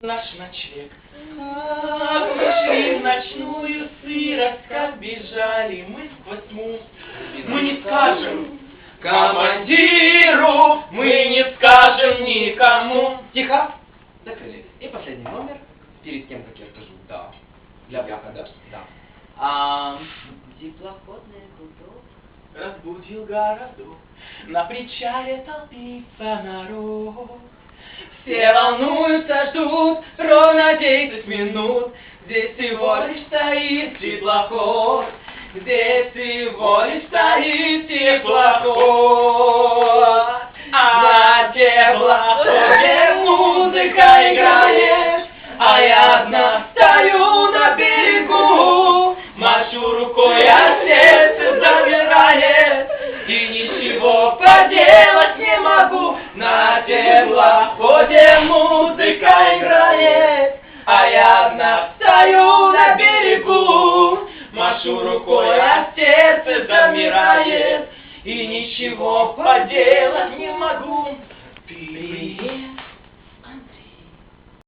наш ночлег. Как мы шли в ночную сырость, как бежали мы сквозь тьму. Мы не скажем командиру, мы не скажем никому. Тихо, закрыли. И последний номер, перед тем, как я скажу «да», для выхода, да. А, Теплоходный гудок. разбудил городок, на причале толпится народ. Все волнуются, ждут ровно десять минут. Здесь всего лишь стоит теплоход. Здесь всего лишь стоит теплоход. А на теплоходе музыка играет, а я одна стою на берегу. Машу рукой, а сердце замирает, и ничего поделать не могу. она. Стою на берегу, машу рукой, а сердце замирает. И ничего поделать не могу. Ты